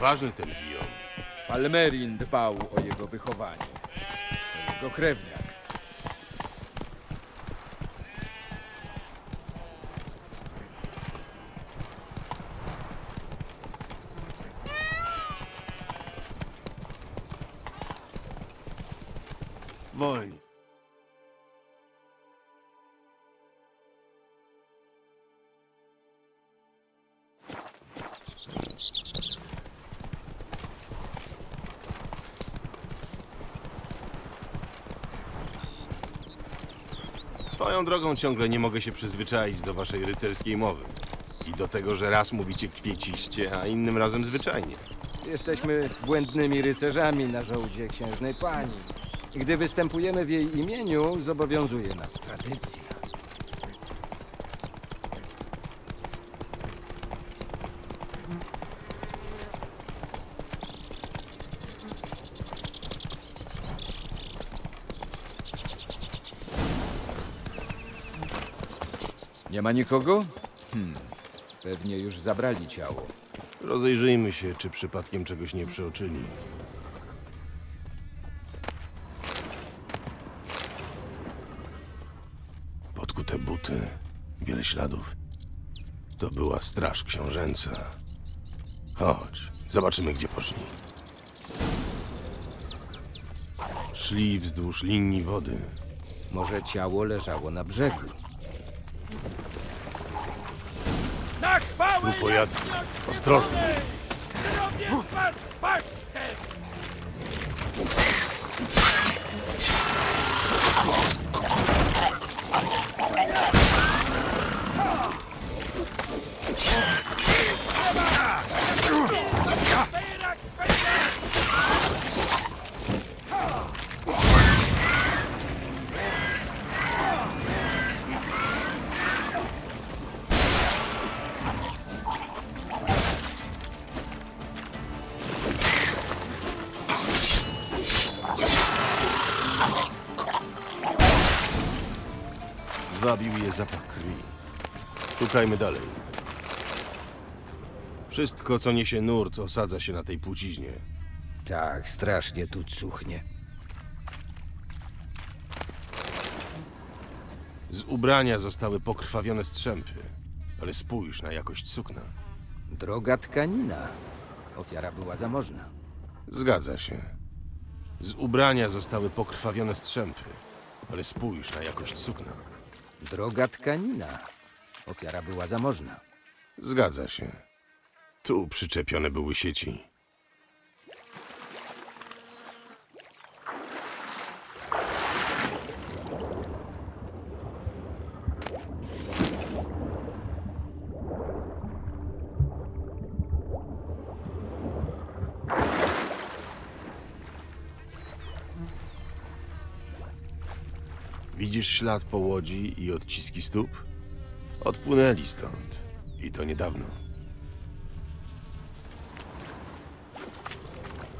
Ważny ten Guillaume. Palmerin dbał o jego wychowanie. To jego krewniak. Drogą ciągle nie mogę się przyzwyczaić do waszej rycerskiej mowy. I do tego, że raz mówicie kwieciście, a innym razem zwyczajnie. Jesteśmy błędnymi rycerzami na żołdzie księżnej pani. Gdy występujemy w jej imieniu, zobowiązuje nas tradycja. Nie ma nikogo? Hmm. Pewnie już zabrali ciało. Rozejrzyjmy się, czy przypadkiem czegoś nie przeoczyli. Podkute buty, wiele śladów. To była straż książęca. Chodź, zobaczymy, gdzie poszli. Szli wzdłuż linii wody. Może ciało leżało na brzegu. Trupojady. jasności Ostrożnie. Bożej! Zwabił je zapach krwi. Szukajmy dalej. Wszystko, co niesie nurt, osadza się na tej płciźnie. Tak, strasznie tu cuchnie. Z ubrania zostały pokrwawione strzępy. Ale spójrz na jakość sukna. Droga tkanina. Ofiara była zamożna. Zgadza się. Z ubrania zostały pokrwawione strzępy. Ale spójrz na jakość sukna. Droga tkanina. Ofiara była zamożna. Zgadza się. Tu przyczepione były sieci. Widzisz ślad po łodzi i odciski stóp? Odpłynęli stąd. I to niedawno.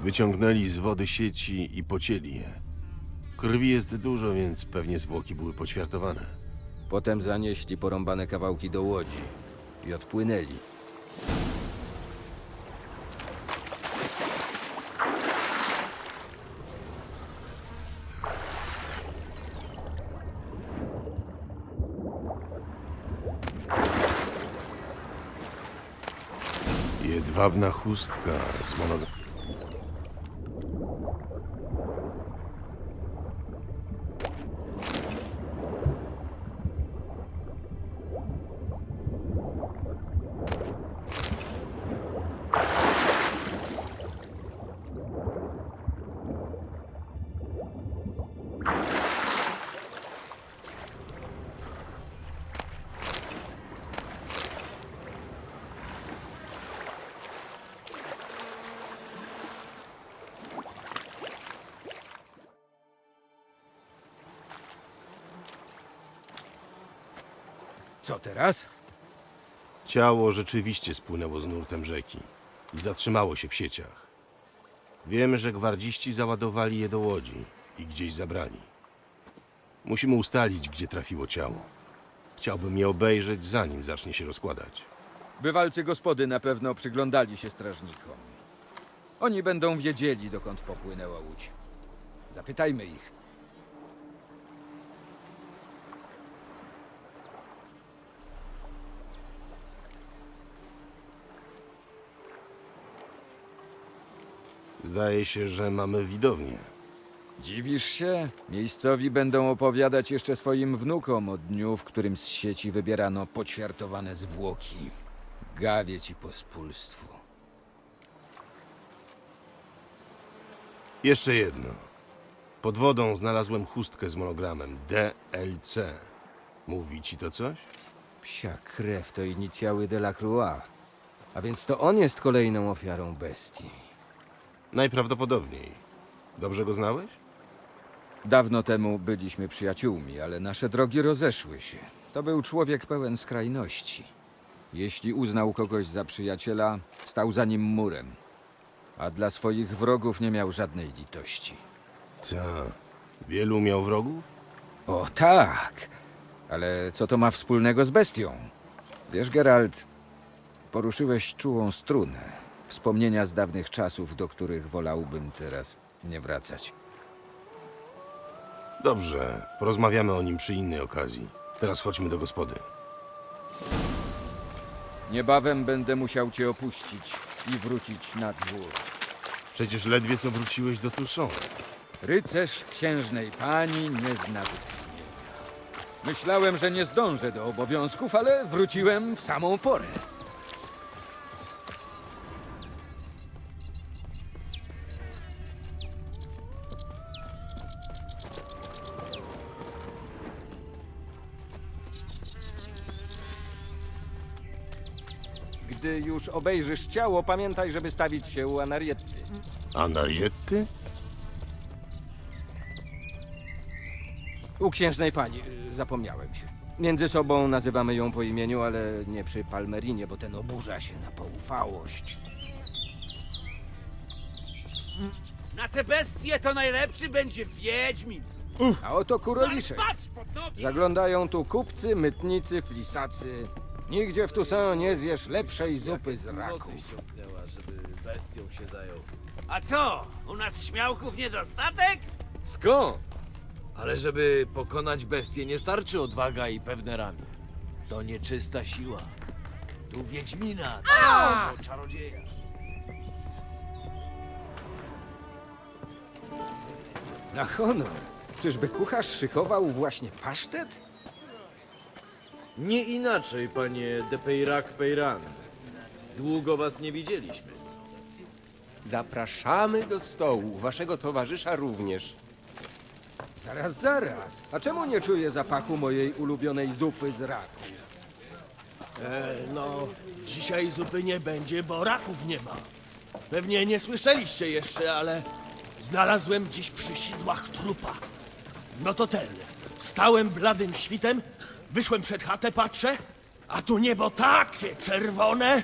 Wyciągnęli z wody sieci i pocięli je. Krwi jest dużo, więc pewnie zwłoki były poćwiartowane. Potem zanieśli porąbane kawałki do łodzi i odpłynęli. Jedwabna chustka z monog... Co teraz? Ciało rzeczywiście spłynęło z nurtem rzeki i zatrzymało się w sieciach. Wiemy, że gwardziści załadowali je do łodzi i gdzieś zabrali. Musimy ustalić, gdzie trafiło ciało. Chciałbym je obejrzeć, zanim zacznie się rozkładać. Bywalcy gospody na pewno przyglądali się strażnikom. Oni będą wiedzieli, dokąd popłynęła łódź. Zapytajmy ich. Zdaje się, że mamy widownię. Dziwisz się? Miejscowi będą opowiadać jeszcze swoim wnukom o dniu, w którym z sieci wybierano poćwiartowane zwłoki. Gawie ci pospólstwu. Jeszcze jedno. Pod wodą znalazłem chustkę z monogramem DLC. Mówi ci to coś? Psia krew to inicjały Delacroix. A więc to on jest kolejną ofiarą bestii. Najprawdopodobniej. Dobrze go znałeś? Dawno temu byliśmy przyjaciółmi, ale nasze drogi rozeszły się. To był człowiek pełen skrajności. Jeśli uznał kogoś za przyjaciela, stał za nim murem. A dla swoich wrogów nie miał żadnej litości. Ta. Wielu miał wrogów? O tak! Ale co to ma wspólnego z bestią? Wiesz, Geralt, poruszyłeś czułą strunę. Wspomnienia z dawnych czasów, do których wolałbym teraz nie wracać. Dobrze, porozmawiamy o nim przy innej okazji. Teraz chodźmy do gospody. Niebawem będę musiał cię opuścić i wrócić na dwór. Przecież ledwie co wróciłeś do Toussaint. Rycerz księżnej pani nie zna wytchnienia. Myślałem, że nie zdążę do obowiązków, ale wróciłem w samą porę. Gdy już obejrzysz ciało, pamiętaj, żeby stawić się u Anarietty. Anarietty? U księżnej pani, y, zapomniałem się. Między sobą nazywamy ją po imieniu, ale nie przy Palmerinie, bo ten oburza się na poufałość. Na te bestie to najlepszy będzie Wiedźmin. A oto kuroliszek. Patrz pod nogi! Zaglądają tu kupcy, mytnicy, flisacy. Nigdzie w Toussaint nie zjesz lepszej zupy z ściągnęła, żeby bestią się zajął. A co? U nas śmiałków niedostatek? Skąd? Ale żeby pokonać bestię nie starczy odwaga i pewne ramię. To nieczysta siła. Tu Wiedźmina, to czarodzieja. Na honor. Czyżby kucharz szykował właśnie pasztet? Nie inaczej, panie de Peyrac Peyran. Długo was nie widzieliśmy. Zapraszamy do stołu, waszego towarzysza również. Zaraz, zaraz. A czemu nie czuję zapachu mojej ulubionej zupy z raków? E, no, dzisiaj zupy nie będzie, bo raków nie ma. Pewnie nie słyszeliście jeszcze, ale znalazłem dziś przy sidłach trupa. No to ten. Wstałem bladym świtem, wyszłem przed chatę, patrzę, a tu niebo takie czerwone.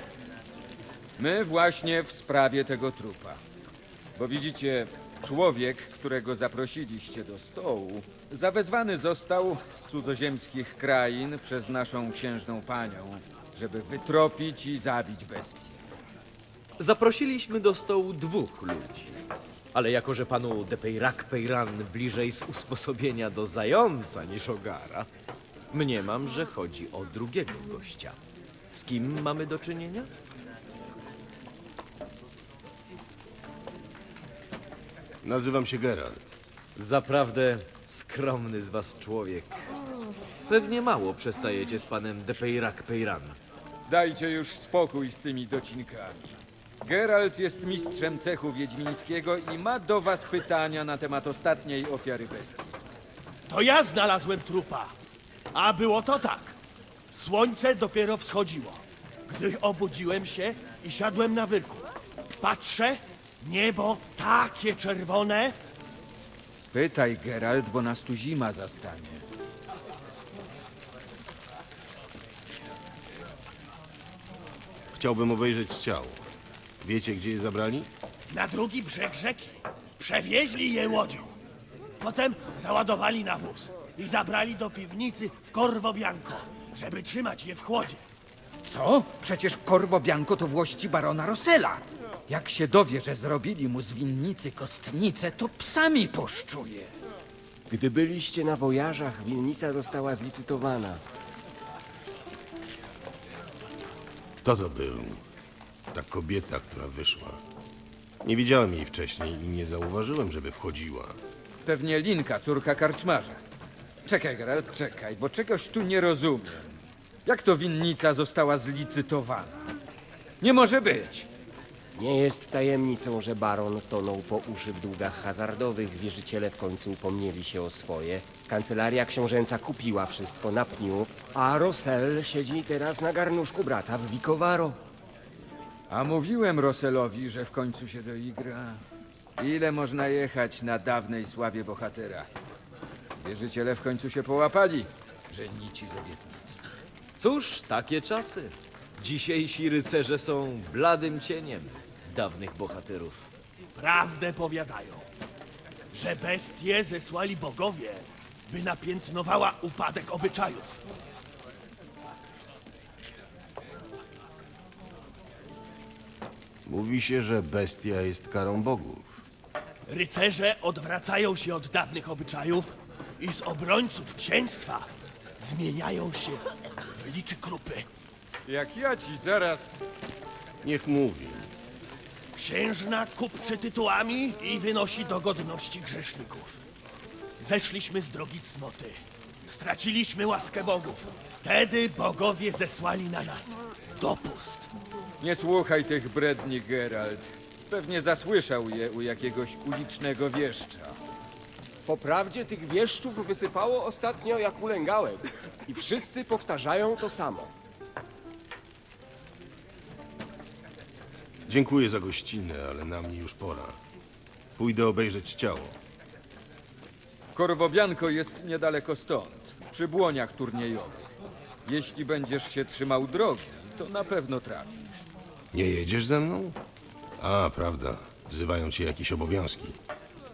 My właśnie w sprawie tego trupa. Bo widzicie, człowiek, którego zaprosiliście do stołu, zawezwany został z cudzoziemskich krain przez naszą księżną panią, żeby wytropić i zabić bestię. Zaprosiliśmy do stołu dwóch ludzi. Ale jako, że panu de Peyrac Peyran bliżej z usposobienia do zająca niż ogara, mniemam, że chodzi o drugiego gościa. Z kim mamy do czynienia? Nazywam się Geralt. Zaprawdę skromny z was człowiek. Pewnie mało przestajecie z panem de Peyrac Peyran. Dajcie już spokój z tymi docinkami. Geralt jest mistrzem cechu wiedźmińskiego i ma do was pytania na temat ostatniej ofiary bestii. To ja znalazłem trupa. A było to tak. Słońce dopiero wschodziło. Gdy obudziłem się i siadłem na wyrku. Patrzę, niebo takie czerwone. Pytaj, Geralt, bo nas tu zima zastanie. Chciałbym obejrzeć ciało. Wiecie, gdzie je zabrali? na drugi brzeg rzeki. Przewieźli je łodzią. Potem załadowali na wóz i zabrali do piwnicy w Corvo Bianco. żeby trzymać je w chłodzie. Co? Przecież Corvo Bianco to włości barona Rossella. Jak się dowie, że zrobili mu z winnicy kostnicę, to psami poszczuje. Gdy byliście na wojażach, winnica została zlicytowana. Kto to był? Ta kobieta, która wyszła. Nie widziałem jej wcześniej i nie zauważyłem, żeby wchodziła. Pewnie Linka, córka karczmarza. Czekaj, Geralt, czekaj, bo czegoś tu nie rozumiem. Jak to winnica została zlicytowana? Nie może być. Nie jest tajemnicą, że baron tonął po uszy w długach hazardowych. Wierzyciele w końcu upomnieli się o swoje. Kancelaria książęca kupiła wszystko na pniu, a Rosel siedzi teraz na garnuszku brata w Vicovaro. A mówiłem Rosselowi, że w końcu się doigra. Ile można jechać na dawnej sławie bohatera? Wierzyciele w końcu się połapali, że nici z obietnic. Cóż, takie czasy. Dzisiejsi rycerze są bladym cieniem dawnych bohaterów. Prawdę powiadają, że bestie zesłali bogowie, by napiętnowała upadek obyczajów. Mówi się, że bestia jest karą bogów. Rycerze odwracają się od dawnych obyczajów i z obrońców księstwa zmieniają się w liczy krupy. Jak ja ci zaraz... Niech mówi. Księżna kupczy tytułami i wynosi do godności grzeszników. Zeszliśmy z drogi cnoty. Straciliśmy łaskę bogów. Wtedy bogowie zesłali na nas dopust. Nie słuchaj tych bredni, Geralt. Pewnie zasłyszał je u jakiegoś ulicznego wieszcza. Po prawdzie tych wieszczów wysypało ostatnio jak ulęgałem. I wszyscy powtarzają to samo. Dziękuję za gościnę, ale na mnie już pora. Pójdę obejrzeć ciało. Korwobianko jest niedaleko stąd, przy błoniach turniejowych. Jeśli będziesz się trzymał drogi, to na pewno trafisz. Nie jedziesz ze mną? A, prawda. Wzywają cię jakieś obowiązki.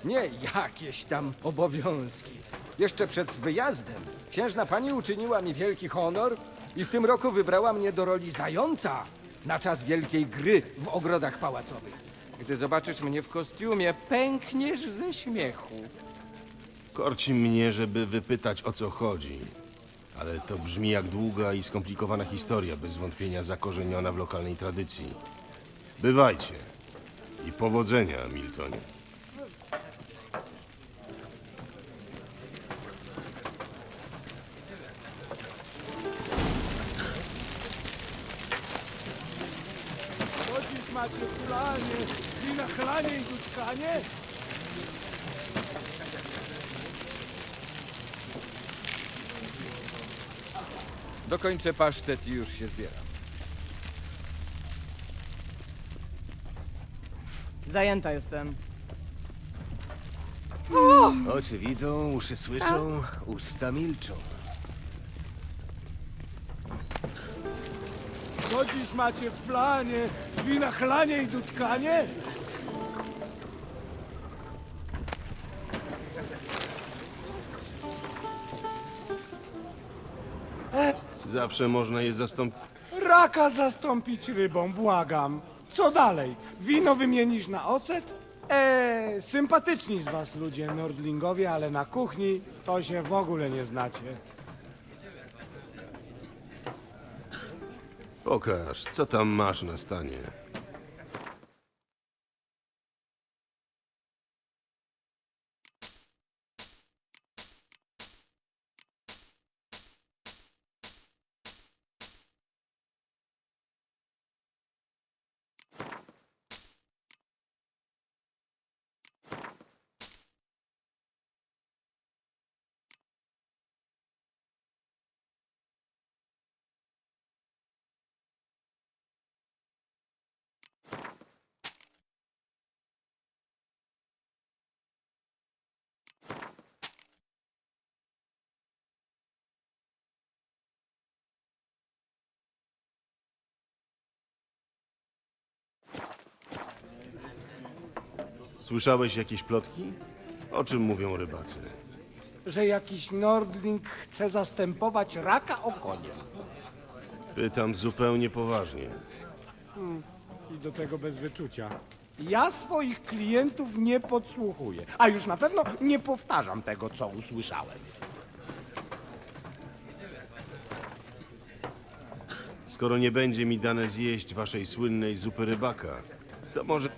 Nie jakieś tam obowiązki. Jeszcze przed wyjazdem księżna pani uczyniła mi wielki honor i w tym roku wybrała mnie do roli zająca na czas wielkiej gry w ogrodach pałacowych. Gdy zobaczysz mnie w kostiumie, pękniesz ze śmiechu. Korci mnie, żeby wypytać o co chodzi. Ale to brzmi jak długa i skomplikowana historia, bez wątpienia zakorzeniona w lokalnej tradycji. Bywajcie. I powodzenia, Miltonie. I nachlanie i dutkanie? Dokończę pasztet i już się zbieram. Zajęta jestem. Oczy widzą, uszy słyszą, usta milczą. Chodzisz macie w planie i nachlanie i dutkanie? Zawsze można je zastąpić. Raka zastąpić rybą, błagam. Co dalej? Wino wymienisz na ocet? Eee, sympatyczni z was ludzie nordlingowie, ale na kuchni to się w ogóle nie znacie. Pokaż, co tam masz na stanie. Słyszałeś jakieś plotki? O czym mówią rybacy? że jakiś Nordling chce zastępować raka okoniem. Pytam zupełnie poważnie. I do tego bez wyczucia. Ja swoich klientów nie podsłuchuję, a już na pewno nie powtarzam tego, co usłyszałem. Skoro nie będzie mi dane zjeść waszej słynnej zupy rybaka, to może...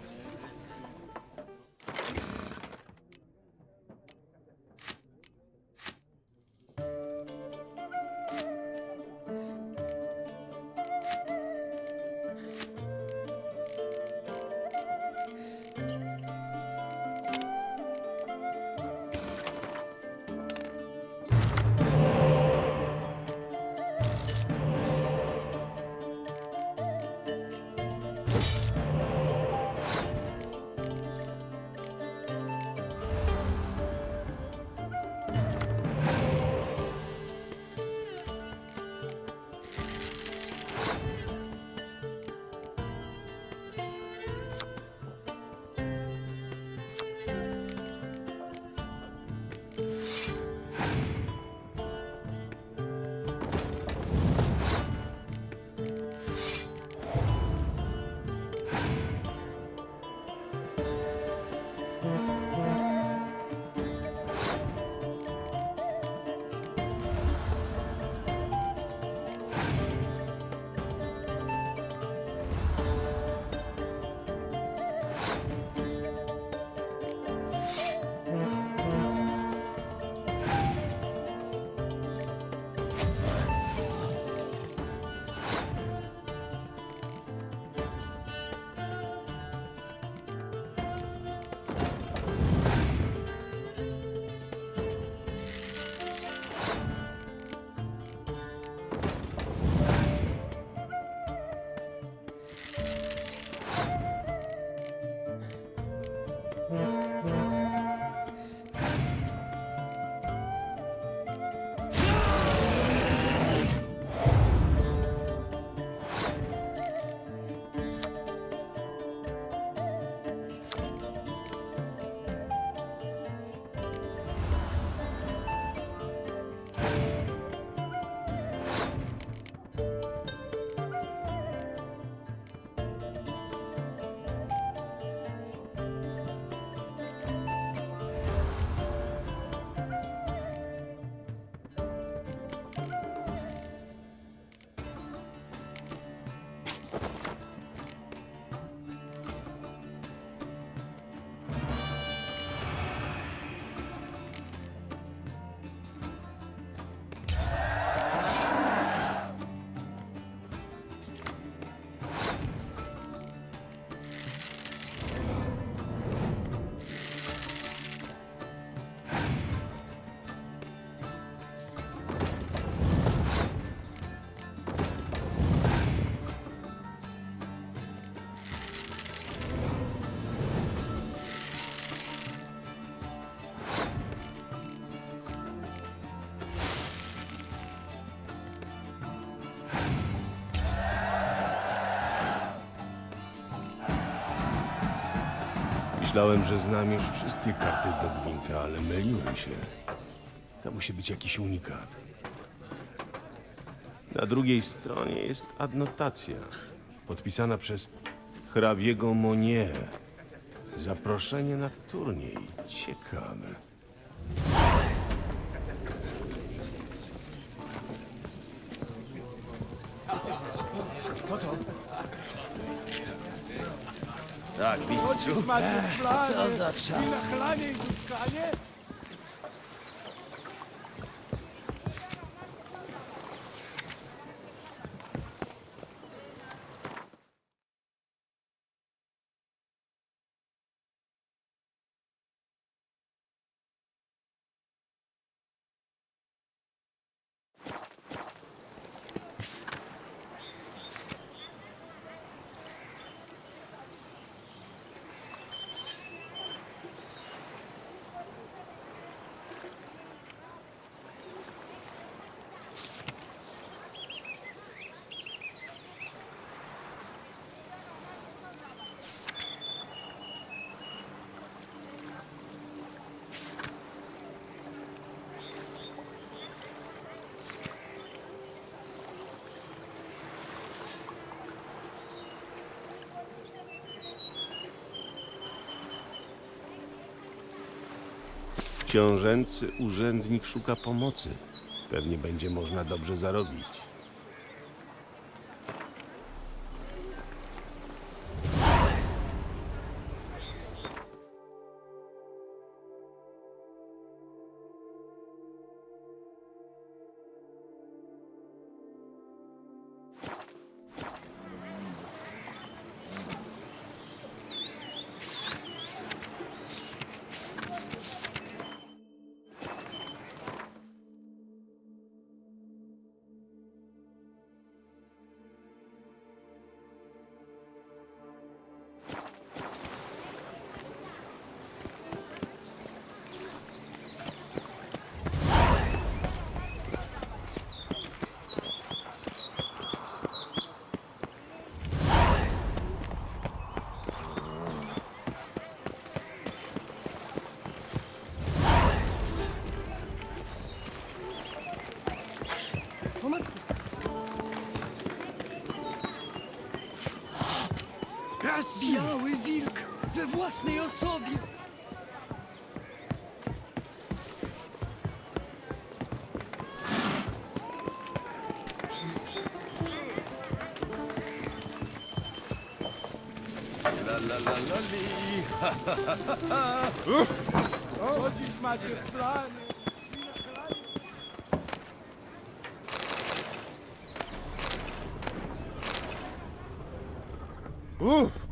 Myślałem, że znam już wszystkie karty do gwinta, ale myliłem się. To musi być jakiś unikat. Na drugiej stronie jest adnotacja, podpisana przez hrabiego Monier. Zaproszenie na turniej. Ciekawe. Co za czas. i i? Książęcy urzędnik szuka pomocy. Pewnie będzie można dobrze zarobić. Biały wilk we własnej osobie. Co dziś macie w planie? W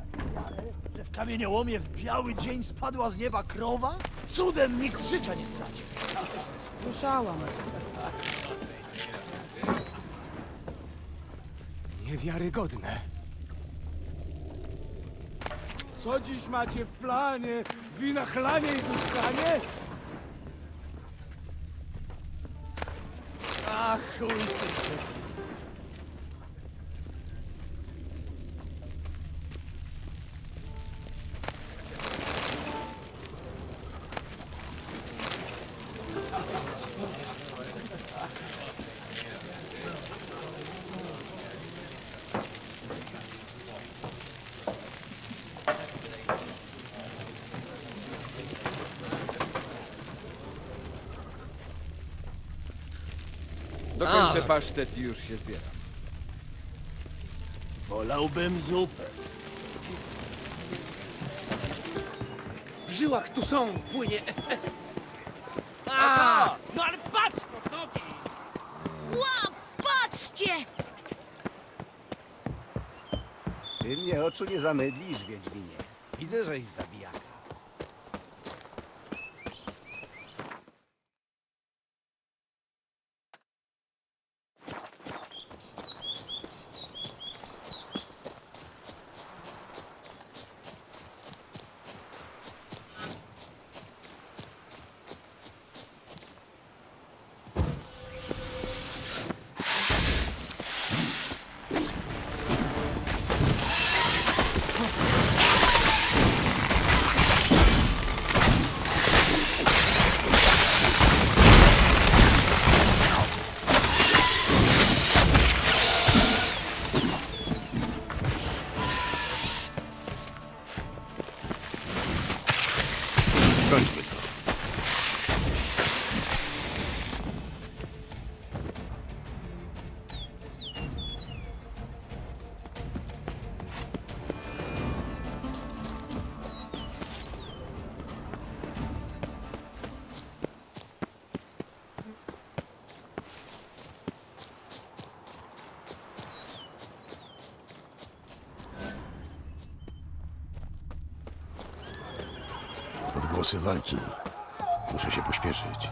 kamieniołomie w biały dzień spadła z nieba krowa? Cudem nikt życia nie stracił. Słyszałam. Niewiarygodne. Co dziś macie w planie? Winachlanie i duszkanie? Ach, chuj tym. Dokończę pasztet i już się zbieram. Wolałbym zupę. W żyłach tu są, płynie SS. A! No ale patrz pod nogi! Ła, patrzcie! Ty mnie oczu nie zamydlisz, Wiedźminie. Widzę, żeś zabijaka. Odgłosy walki. Muszę się pośpieszyć.